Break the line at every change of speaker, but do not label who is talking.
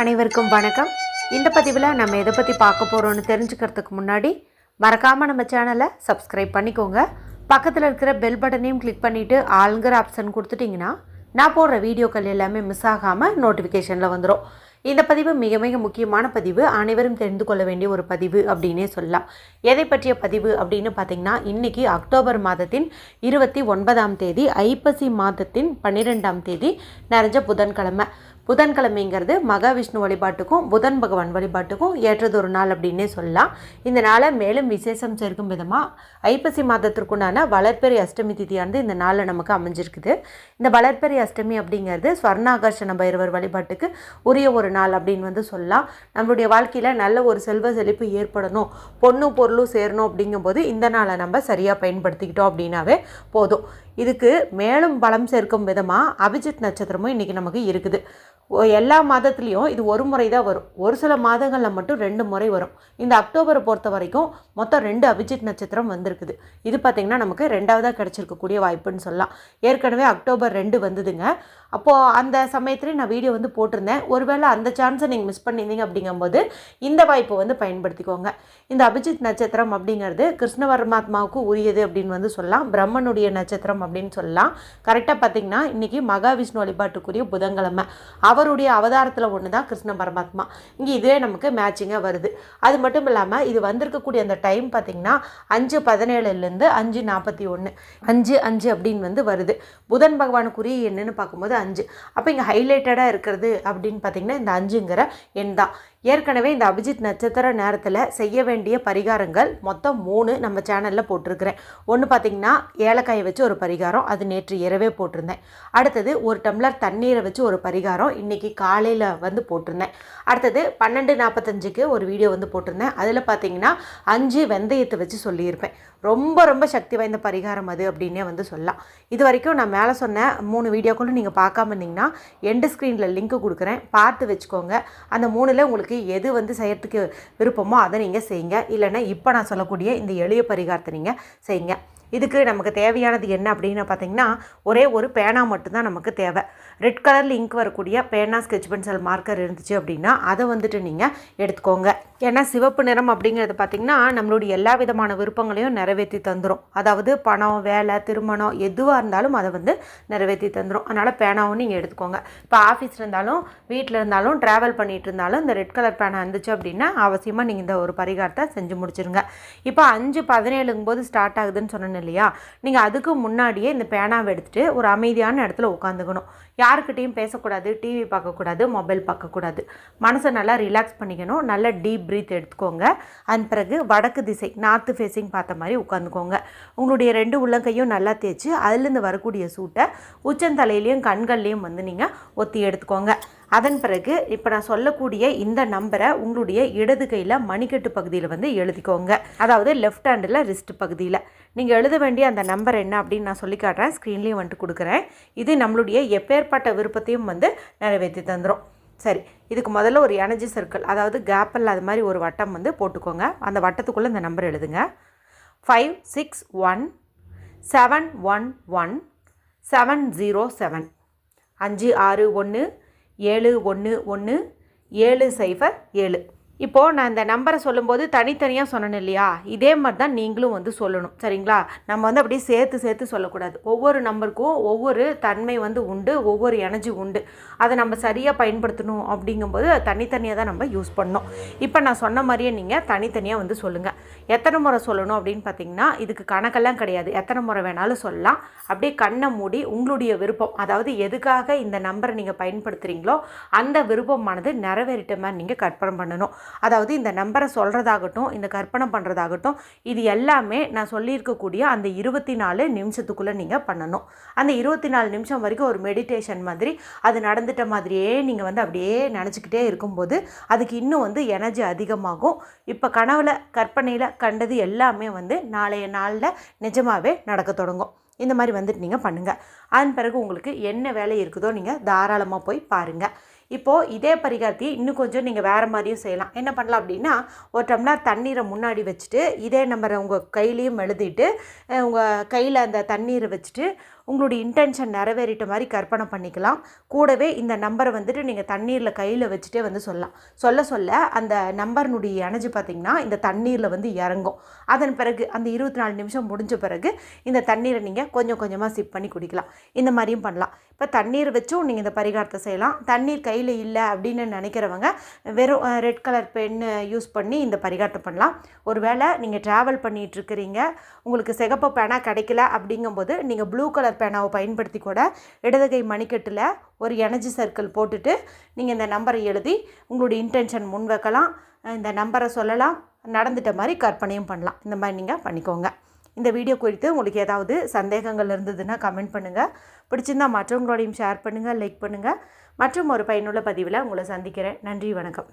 அனைவருக்கும் வணக்கம். இந்த பதிவில் நம்ம எதை பற்றி பார்க்க போகிறோம்னு தெரிஞ்சுக்கிறதுக்கு முன்னாடி மறக்காமல் நம்ம சேனலை சப்ஸ்கிரைப் பண்ணிக்கோங்க. பக்கத்தில் இருக்கிற பெல் பட்டனையும் கிளிக் பண்ணிவிட்டு ஆளுங்கிற ஆப்ஷன் கொடுத்துட்டிங்கன்னா நான் போடுற வீடியோக்கள் எல்லாமே மிஸ் ஆகாமல் நோட்டிஃபிகேஷனில் வந்துடும் இந்த பதிவு மிக மிக முக்கியமான பதிவு. அனைவரும் தெரிந்து கொள்ள வேண்டிய ஒரு பதிவு அப்படின்னே சொல்லலாம். எதை பற்றிய பதிவு அப்படின்னு பார்த்தீங்கன்னா இன்றைக்கி அக்டோபர் மாதத்தின் இருபத்தி ஒன்பதாம் தேதி ஐப்பசி மாதத்தின் பன்னிரெண்டாம் தேதி நிறைஞ்ச புதன்கிழமை. புதன்கிழமைங்கிறது மகாவிஷ்ணு வழிபாட்டுக்கும் புதன் பகவான் வழிபாட்டுக்கும் ஏற்றதொரு நாள் அப்படின்னே சொல்லலாம். இந்த நாளை மேலும் விசேஷம் சேர்க்கும் விதமாக ஐப்பசி மாதத்திற்குண்டான வளர்ப்பெரி அஷ்டமி திதியானது இந்த நாளில் நமக்கு அமைஞ்சிருக்குது. இந்த வளர்ப்பெரி அஷ்டமி அப்படிங்கிறது ஸ்வர்ணாகர்ஷண பைரவர் வழிபாட்டுக்கு உரிய ஒரு நாள் அப்படின்னு வந்து சொல்லலாம். நம்மளுடைய வாழ்க்கையில் நல்ல ஒரு செல்வ செழிப்பு ஏற்படணும் பொண்ணு பொருளும் சேரணும் அப்படிங்கும்போது இந்த நாளை நம்ம சரியாக பயன்படுத்திக்கிட்டோம் அப்படின்னாவே போதும். இதுக்கு மேலும் பலம் சேர்க்கும் விதமாக அபிஜித் நட்சத்திரமும் இன்றைக்கி நமக்கு இருக்குது. எல்லா மாதத்துலேயும் இது ஒரு முறை தான் வரும். ஒரு சில மாதங்களில் மட்டும் ரெண்டு முறை வரும். இந்த அக்டோபரை பொறுத்த வரைக்கும் மொத்தம் ரெண்டு அபிஜித் நட்சத்திரம் வந்திருக்குது. இது பார்த்திங்கன்னா நமக்கு ரெண்டாவதாக கிடச்சிருக்கக்கூடிய வாய்ப்புன்னு சொல்லலாம். ஏற்கனவே அக்டோபர் ரெண்டு வந்ததுங்க. அப்போது அந்த சமயத்துலேயே நான் வீடியோ வந்து போட்டிருந்தேன். ஒருவேளை அந்த சான்ஸை நீங்கள் மிஸ் பண்ணியிருந்தீங்க அப்படிங்கும்போது இந்த வாய்ப்பை வந்து பயன்படுத்திக்கோங்க. இந்த அபிஜித் நட்சத்திரம் அப்படிங்கிறது கிருஷ்ண பரமாத்மாவுக்கு உரியது அப்படின்னு வந்து சொல்லலாம். பிரம்மனுடைய நட்சத்திரம் அப்படின்னு சொல்லலாம். கரெக்டாக பார்த்தீங்கன்னா இன்றைக்கி மகாவிஷ்ணு வழிபாட்டுக்குரிய புதன்கிழமை. அவருடைய அவதாரத்தில் ஒன்று தான் கிருஷ்ண பரமாத்மா. இங்கே இதுவே நமக்கு மேட்சிங்காக வருது. அது மட்டும் இல்லாமல் இது வந்திருக்கக்கூடிய அந்த டைம் பார்த்திங்கன்னா அஞ்சு பதினேழுலேருந்து அஞ்சு நாற்பத்தி ஒன்று அஞ்சு அஞ்சு அப்படின்னு வந்து வருது. புதன் பகவானுக்குரிய என்னன்னு பார்க்கும்போது அஞ்சு. அப்போ இங்கே ஹைலைட்டடாக இருக்கிறது அப்படின்னு பார்த்திங்கன்னா இந்த அஞ்சுங்கிற எண் தான். ஏற்கனவே இந்த அபிஜித் நட்சத்திர நேரத்தில் செய்ய வேண்டிய பரிகாரங்கள் மொத்தம் மூணு நம்ம சேனலில் போட்டிருக்கிறேன். ஒன்று பார்த்திங்கன்னா ஏலக்காயை வச்சு ஒரு பரிகாரம் அது நேற்று இரவே போட்டிருந்தேன். அடுத்தது ஒரு டம்ளர் தண்ணீரை வச்சு ஒரு பரிகாரம் இன்றைக்கி காலையில் வந்து போட்டிருந்தேன். அடுத்தது பன்னெண்டு நாற்பத்தஞ்சுக்கு ஒரு வீடியோ வந்து போட்டிருந்தேன். அதில் பார்த்தீங்கன்னா அஞ்சு வெந்தயத்தை வச்சு சொல்லியிருப்பேன். ரொம்ப ரொம்ப சக்தி வாய்ந்த பரிகாரம் அது அப்படின்னே வந்து சொல்லலாம். இது வரைக்கும் நான் மேலே சொன்ன மூணு வீடியோக்களும் நீங்கள் பார்க்காம இருந்தீங்கன்னா எண்டு ஸ்க்ரீனில் லிங்க் கொடுக்குறேன். பார்த்து வச்சுக்கோங்க. அந்த மூணில் உங்களுக்கு எது வந்து செய்யறதுக்கு விருப்பமோ அதை நீங்கள் செய்யுங்க. இல்லைன்னா இப்போ நான் சொல்லக்கூடிய இந்த எளிய பரிகாரத்தை நீங்கள் செய்யுங்க. இதுக்கு நமக்கு தேவையானது என்ன அப்படின்னு பார்த்தீங்கன்னா ஒரே ஒரு பேனா மட்டும்தான் நமக்கு தேவை. ரெட் கலரில் இங்க் வரக்கூடிய பேனா ஸ்கெட்ச் பென்சில் மார்க்கர் இருந்துச்சு அப்படின்னா அதை வந்துட்டு நீங்கள் எடுத்துக்கோங்க. ஏன்னா சிவப்பு நிறம் அப்படிங்கிறது பார்த்திங்கன்னா நம்மளுடைய எல்லா விதமான விருப்பங்களையும் நிறைவேற்றி தந்துடும் அதாவது பணம் வேலை திருமணம் எதுவாக இருந்தாலும் அதை வந்து நிறைவேற்றி தந்துடும் அதனால் பேனாவும் நீங்கள் எடுத்துக்கோங்க. இப்போ ஆஃபீஸ் இருந்தாலும் வீட்டில் இருந்தாலும் ட்ராவல் பண்ணிட்டு இருந்தாலும் இந்த ரெட் கலர் பேனா இருந்துச்சு அப்படின்னா அவசியமாக நீங்கள் இந்த ஒரு பரிகாரத்தை செஞ்சு முடிச்சிருங்க. இப்போ அஞ்சு பதினேழுங்கும் போது ஸ்டார்ட் ஆகுதுன்னு சொன்ன சொன்னேன் இல்லையா? நீங்கள் அதுக்கு முன்னாடியே இந்த பேனாவை எடுத்துகிட்டு ஒரு அமைதியான இடத்துல உட்காந்துக்கணும். யாருக்கிட்டேயும் பேசக்கூடாது டிவி பார்க்கக்கூடாது மொபைல் பார்க்கக்கூடாது. மனசை நல்லா ரிலாக்ஸ் பண்ணிக்கணும். நல்லா டீப் ப்ரீத் எடுத்துக்கோங்க. அதன் பிறகு வடக்கு திசை நார்த்து ஃபேஸிங் பார்த்த மாதிரி உட்காந்துக்கோங்க. உங்களுடைய ரெண்டு உள்ளங்கையும் நல்லா தேய்ச்சி அதுலேருந்து வரக்கூடிய சூட்டை உச்சந்தலையிலையும் கண்கள்லையும் வந்து நீங்கள் ஒத்தி எடுத்துக்கோங்க. அதன் பிறகு இப்போ நான் சொல்லக்கூடிய இந்த நம்பரை உங்களுடைய இடது கையில் மணிக்கட்டு பகுதியில் வந்து எழுதிக்கோங்க. அதாவது லெஃப்ட் ஹேண்டில் ரிஸ்ட் பகுதியில். நீங்கள் எழுத வேண்டிய அந்த நம்பர் என்ன அப்படின்னு நான் சொல்லி காட்டுறேன். ஸ்க்ரீன்லேயும் வந்துட்டு கொடுக்குறேன். இது நம்மளுடைய எப்பேற்பட்ட விருப்பத்தையும் வந்து நிறைவேற்றி தந்துடும் சரி இதுக்கு முதல்ல ஒரு எனர்ஜி சர்க்கிள் அதாவது கேப்பில் அது மாதிரி ஒரு வட்டம் வந்து போட்டுக்கோங்க. அந்த வட்டத்துக்குள்ளே இந்த நம்பர் எழுதுங்க. Five six one seven one one seven zero seven அஞ்சு ஆறு ஒன்று ஏழு ஒன்று ஒன்று ஏழு சைஃபர் ஏழு. இப்போது நான் இந்த நம்பரை சொல்லும்போது தனித்தனியாக சொன்னேன் இல்லையா? இதே மாதிரி தான் நீங்களும் வந்து சொல்லணும். சரிங்களா? நம்ம வந்து அப்படியே சேர்த்து சேர்த்து சொல்லக்கூடாது. ஒவ்வொரு நம்பருக்கும் ஒவ்வொரு தன்மை வந்து உண்டு ஒவ்வொரு எனர்ஜி உண்டு. அதை நம்ம சரியாக பயன்படுத்தணும் அப்படிங்கும்போது தனித்தனியாக தான் நம்ம யூஸ் பண்ணணும். இப்போ நான் சொன்ன மாதிரியே நீங்கள் தனித்தனியாக வந்து சொல்லுங்கள் எத்தனை முறை சொல்லணும் அப்படின்னு பார்த்தீங்கன்னா இதுக்கு கணக்கெல்லாம் கிடையாது. எத்தனை முறை வேணாலும் சொல்லலாம். அப்படியே கண்ணை மூடி உங்களுடைய விருப்பம் அதாவது எதுக்காக இந்த நம்பரை நீங்கள் பயன்படுத்துகிறீங்களோ அந்த விருப்பமானது நிறைவேறிட்ட மாதிரி நீங்கள் கற்பனை பண்ணணும். அதாவது இந்த நம்பரை சொல்கிறதாகட்டும் இந்த கற்பனை பண்ணுறதாகட்டும் இது எல்லாமே நான் சொல்லியிருக்கக்கூடிய அந்த இருபத்தி நாலு நிமிஷத்துக்குள்ளே நீங்கள் பண்ணணும். அந்த இருபத்தி நாலு நிமிஷம் வரைக்கும் ஒரு மெடிடேஷன் மாதிரி அது நடந்துட்ட மாதிரியே நீங்கள் வந்து அப்படியே நினச்சிக்கிட்டே இருக்கும்போது அதுக்கு இன்னும் வந்து எனர்ஜி அதிகமாகும். இப்போ கனவுல கற்பனையில் கண்டது எல்லாமே வந்து நாளைய நாளில் நிஜமாகவே நடக்க தொடங்கும். இந்த மாதிரி வந்துட்டு நீங்கள் பண்ணுங்கள் அதன் பிறகு உங்களுக்கு என்ன வேலை இருக்குதோ நீங்கள் தாராளமாக போய் பாருங்கள் இப்போது இதே பரிகாரத்தையே இன்னும் கொஞ்சம் நீங்கள் வேறு மாதிரியும் செய்யலாம். என்ன பண்ணலாம் அப்படின்னா ஒரு டம்ளர் தண்ணீரை முன்னாடி வச்சுட்டு இதே நம்பரை உங்கள் கையிலையும் எழுதிட்டு உங்கள் கையில் அந்த தண்ணீரை வச்சுட்டு உங்களுடைய இன்டென்ஷன் நிறைவேறிட்ட மாதிரி கற்பனை பண்ணிக்கலாம். கூடவே இந்த நம்பரை வந்துட்டு நீங்கள் தண்ணீரில் கையில் வச்சுட்டே வந்து சொல்லலாம். சொல்ல சொல்ல அந்த நம்பர்னுடைய எனர்ஜி பார்த்திங்கன்னா இந்த தண்ணீரில் வந்து இறங்கும். அதன் பிறகு அந்த இருபத்தி நாலு நிமிஷம் முடிஞ்ச பிறகு இந்த தண்ணீரை நீங்கள் கொஞ்சம் கொஞ்சமாக சிப் பண்ணி குடிக்கலாம். இந்த மாதிரியும் பண்ணலாம். இப்போ தண்ணீர் வச்சும் நீங்கள் இந்த பரிகாரத்தை செய்யலாம். தண்ணீர் கையில் இல்லை அப்படின்னு நினைக்கிறவங்க வெறும் ரெட் கலர் பென்னு யூஸ் பண்ணி இந்த பரிகாரத்தை பண்ணலாம். ஒருவேளை நீங்கள் ட்ராவல் பண்ணிகிட்ருக்கிறீங்க உங்களுக்கு சிகப்பு பேனா கிடைக்கல அப்படிங்கும்போது நீங்கள் ப்ளூ கலர் பேனாவை பயன்படுத்தி கூட இடதுகை மணிக்கட்டில் ஒரு எனர்ஜி சர்க்கிள் போட்டுட்டு நீங்கள் இந்த நம்பரை எழுதி உங்களுடைய இன்டென்ஷன் முன் வைக்கலாம் இந்த நம்பரை சொல்லலாம். நடந்துட்ட மாதிரி கற்பனையும் பண்ணலாம். இந்த மாதிரி நீங்கள் பண்ணிக்கோங்க. இந்த வீடியோ குறித்து உங்களுக்கு ஏதாவது சந்தேகங்கள் இருந்ததுன்னா கமெண்ட் பண்ணுங்கள் பிடிச்சிருந்தா மற்றவங்களோடையும் ஷேர் பண்ணுங்கள் லைக் பண்ணுங்கள் மற்றும் ஒரு பயனுள்ள பதிவில் உங்களை சந்திக்கிறேன். நன்றி வணக்கம்.